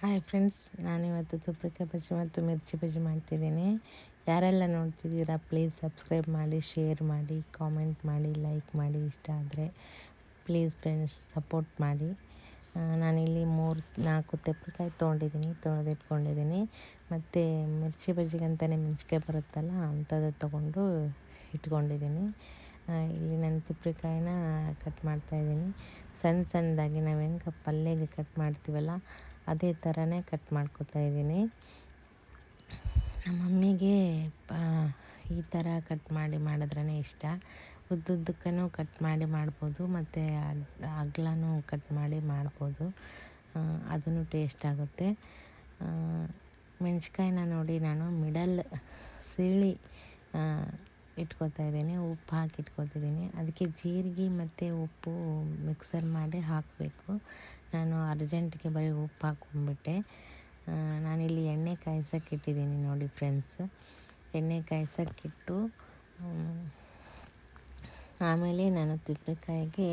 Hi friends ನಾನಿವತ್ತು ತುಪ್ಪಕ್ಕೆ ಬಜ್ಜಿ ಮತ್ತು ಮಿರ್ಚಿ ಬಜ್ಜಿ ಮಾಡ್ತಿದ್ದೀನಿ. ಯಾರೆಲ್ಲ ನೋಡ್ತಿದ್ದೀರಾ ಪ್ಲೀಸ್ ಸಬ್ಸ್ಕ್ರೈಬ್ ಮಾಡಿ ಶೇರ್ ಮಾಡಿ ಕಾಮೆಂಟ್ ಮಾಡಿ ಲೈಕ್ ಮಾಡಿ, ಇಷ್ಟ ಆದರೆ ಪ್ಲೀಸ್ ಫ್ರೆಂಡ್ಸ್ ಸಪೋರ್ಟ್ ಮಾಡಿ. ನಾನಿಲ್ಲಿ ಮೂರು ನಾಲ್ಕು ತೆಪ್ಪಕಾಯಿ ತೊಗೊಂಡಿದ್ದೀನಿ, ತೊಳೆದಿಟ್ಕೊಂಡಿದ್ದೀನಿ. ಮತ್ತು ಮಿರ್ಚಿ ಬಜ್ಜಿಗಂತಲೇ ಮೆಣಸಿಕಾಯಿ ಬರುತ್ತಲ್ಲ, ಅಂಥದ್ದು ತೊಗೊಂಡು ಇಟ್ಕೊಂಡಿದ್ದೀನಿ. ಇಲ್ಲಿ ನಾನು ತಿಪ್ಪಿಕಾಯಿನ ಕಟ್ ಮಾಡ್ತಾಯಿದ್ದೀನಿ ಸಣ್ಣ ಸಣ್ಣದಾಗಿ ನಾವು ಹೆಂಗೆ ಪಲ್ಯಗೆ ಕಟ್ ಮಾಡ್ತೀವಲ್ಲ ಅದೇ ಥರನೇ ಕಟ್ ಮಾಡ್ಕೊತಾ ಇದ್ದೀನಿ. ನಮ್ಮ ಮಮ್ಮಿಗೆ ಈ ಥರ ಕಟ್ ಮಾಡಿ ಮಾಡಿದ್ರೇ ಇಷ್ಟ. ಉದ್ದುದ್ದಕ್ಕೂ ಕಟ್ ಮಾಡಿ ಮಾಡ್ಬೋದು, ಮತ್ತು ಅಗ್ಲನೂ ಕಟ್ ಮಾಡಿ ಮಾಡ್ಬೋದು. ಅದನ್ನು ಟೇಸ್ಟ್ ಆಗುತ್ತೆ. ಮೆಣ್ಸಿಕಾಯಿನ ನೋಡಿ ನಾನು ಮಿಡಲ್, ಸೀಳಿ ಇಟ್ಕೊತಾ ಇದ್ದೀನಿ, ಉಪ್ಪು ಹಾಕಿ ಇಟ್ಕೊತಿದ್ದೀನಿ ಅದಕ್ಕೆ ಜೀರಿಗೆ ಮತ್ತು ಉಪ್ಪು ಮಿಕ್ಸರ್ ಮಾಡಿ ಹಾಕಬೇಕು. ನಾನು ಅರ್ಜೆಂಟ್ಗೆ ಬರೀ ಉಪ್ಪು ಹಾಕ್ಕೊಂಡ್ಬಿಟ್ಟೆ ನಾನಿಲ್ಲಿ ಎಣ್ಣೆ ಕಾಯ್ಸೋಕೆ ಇಟ್ಟಿದ್ದೀನಿ ನೋಡಿ ಫ್ರೆಂಡ್ಸ್ ಎಣ್ಣೆ ಕಾಯ್ಸೋಕ್ಕಿಟ್ಟು ಆಮೇಲೆ ನಾನು ತಿಪ್ಪೆಕಾಯಿಗೆ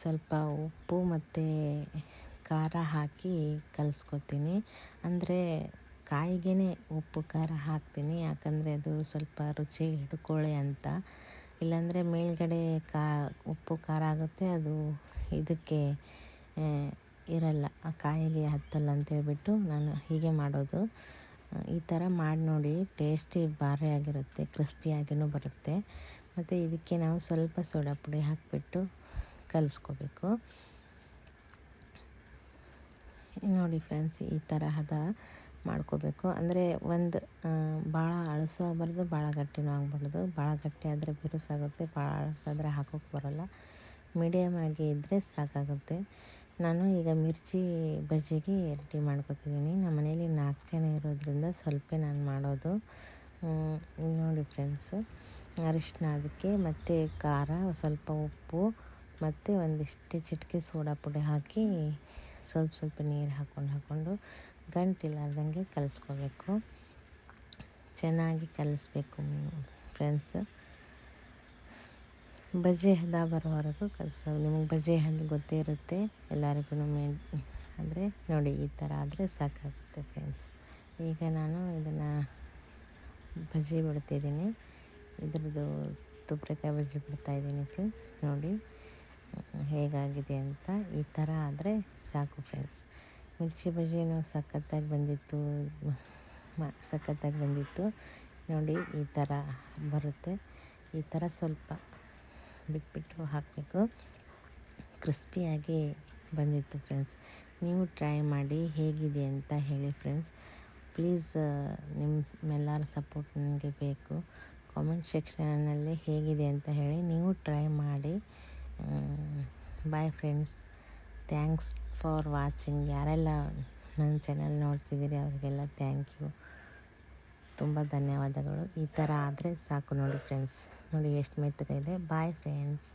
ಸ್ವಲ್ಪ ಉಪ್ಪು ಮತ್ತು ಖಾರ ಹಾಕಿ ಕಲಿಸ್ಕೊತೀನಿ. ಅಂದರೆ ಕಾಯಿಗೆ ಉಪ್ಪು, ಖಾರ ಹಾಕ್ತೀನಿ. ಯಾಕಂದರೆ ಅದು ಸ್ವಲ್ಪ ರುಚಿ ಹಿಡ್ಕೊಳ್ಳಿ ಅಂತ. ಇಲ್ಲಾಂದರೆ ಮೇಲ್ಗಡೆ ಕಾ, ಉಪ್ಪು, ಖಾರ ಆಗುತ್ತೆ. ಅದು ಇದಕ್ಕೆ ಇರಲ್ಲ. ಆ ಕಾಯಿಗೆ ಹತ್ತಲ್ಲ ಅಂತೇಳ್ಬಿಟ್ಟು ನಾನು ಹೀಗೆ ಮಾಡೋದು. ಈ ಥರ ಮಾಡಿ ನೋಡಿ. ಟೇಸ್ಟಿ ಭಾರಿ ಆಗಿರುತ್ತೆ. ಕ್ರಿಸ್ಪಿಯಾಗಿಯೂ ಬರುತ್ತೆ. ಮತ್ತು ಇದಕ್ಕೆ ನಾವು ಸ್ವಲ್ಪ ಸೋಡಾ ಪುಡಿ ಹಾಕಿಬಿಟ್ಟು ಕಲಿಸ್ಕೋಬೇಕು. ನೋಡಿ ಫ್ರೆಂಡ್ಸ್, ಈ ತರಹದ ಮಾಡ್ಕೋಬೇಕು. ಅಂದರೆ ಒಂದು ಭಾಳ ಅಳಸು ಆಗಬಾರ್ದು ಭಾಳ ಗಟ್ಟಿನೂ ಆಗಬಾರ್ದು. ಭಾಳ ಗಟ್ಟಿ ಆದರೆ ಬಿರುಸಾಗುತ್ತೆ ಭಾಳ ಅಳಸಾದರೆ ಹಾಕೋಕ್ಕೆ ಬರೋಲ್ಲ. ಮೀಡಿಯಮ್ ಆಗಿ ಇದ್ದರೆ ಸಾಕಾಗುತ್ತೆ. ನಾನು ಈಗ ಮಿರ್ಚಿ ಬಜ್ಜಿಗೆ ರೆಡಿ ಮಾಡ್ಕೊತಿದ್ದೀನಿ. ನಮ್ಮ ಮನೇಲಿ ನಾಲ್ಕು ಜನ ಇರೋದ್ರಿಂದ ಸ್ವಲ್ಪ ನಾನು ಮಾಡೋದು. ನೋಡಿ ಫ್ರೆಂಡ್ಸು ಅರಿಶಿನ ಅದಕ್ಕೆ ಮತ್ತು ಖಾರ, ಸ್ವಲ್ಪ ಉಪ್ಪು, ಮತ್ತು ಒಂದಿಷ್ಟು ಚಿಟಿಕೆ ಸೋಡಾ ಪುಡಿ ಹಾಕಿ ಸ್ವಲ್ಪ ಸ್ವಲ್ಪ ನೀರು ಹಾಕ್ಕೊಂಡು ಹಾಕ್ಕೊಂಡು ಗಂಟಿಲ್ಲಾರ್ದಂಗೆ ಕಲಿಸ್ಕೋಬೇಕು. ಚೆನ್ನಾಗಿ ಕಲಿಸ್ಬೇಕು ಫ್ರೆಂಡ್ಸ್ ಬಜೆ ಹದ ಬರೋವರೆಗೂ ಕಲಿಸ್ಬೇಕು ನಿಮಗೆ ಬಜೆ ಹದ ಗೊತ್ತೇ ಇರುತ್ತೆ ಎಲ್ಲರಿಗೂ ಮೇನ್ ಅಂದರೆ ನೋಡಿ ಈ ಥರ ಆದರೆ ಸಾಕಾಗುತ್ತೆ ಫ್ರೆಂಡ್ಸ್ ಈಗ ನಾನು ಇದನ್ನು ಬಜ್ಜಿ ಬಿಡ್ತಿದ್ದೀನಿ. ಇದ್ರದ್ದು ತುಪ್ಪರಕಾಯಿ ಬಜ್ಜಿ ಬಿಡ್ತಾಯಿದ್ದೀನಿ ಫ್ರೆಂಡ್ಸ್ ನೋಡಿ. ಹೇಗಾಗಿದೆ ಅಂತ ಈ ಥರ ಆದರೆ ಸಾಕು ಫ್ರೆಂಡ್ಸ್ ಮಿರ್ಚಿ ಬಜ್ಜಿನೂ ಸಖತ್ತಾಗಿ ಬಂದಿತ್ತು ಸಖತ್ತಾಗಿ ಬಂದಿತ್ತು. ನೋಡಿ ಈ ಥರ ಬರುತ್ತೆ. ಈ ಥರ ಸ್ವಲ್ಪ ಬಿಟ್ಬಿಟ್ಟು ಹಾಕಬೇಕು. ಕ್ರಿಸ್ಪಿಯಾಗಿ ಬಂದಿತ್ತು ಫ್ರೆಂಡ್ಸ್ ನೀವು ಟ್ರೈ ಮಾಡಿ ಹೇಗಿದೆ ಅಂತ ಹೇಳಿ ಫ್ರೆಂಡ್ಸ್ ಪ್ಲೀಸ್ ನಿಮ್ಮೆಲ್ಲರ ಸಪೋರ್ಟ್ ನನಗೆ ಬೇಕು. ಕಾಮೆಂಟ್ ಸೆಕ್ಷನಲ್ಲಿ ಹೇಗಿದೆ ಅಂತ ಹೇಳಿ ನೀವು ಟ್ರೈ ಮಾಡಿ. Bye friends thanks for watching ಯಾರೆಲ್ಲ ನನ್ನ ಚಾನಲ್ ನೋಡ್ತಿದ್ದೀರಿ ಅವರಿಗೆಲ್ಲ ಥ್ಯಾಂಕ್ ಯು ತುಂಬ ಧನ್ಯವಾದಗಳು. ಈ ಥರ ಆದರೆ ಸಾಕು ನೋಡಿ ಫ್ರೆಂಡ್ಸ್ ನೋಡಿ ಎಷ್ಟು ಮೆತ್ತಗಿದೆ ಬಾಯ್ ಫ್ರೆಂಡ್ಸ್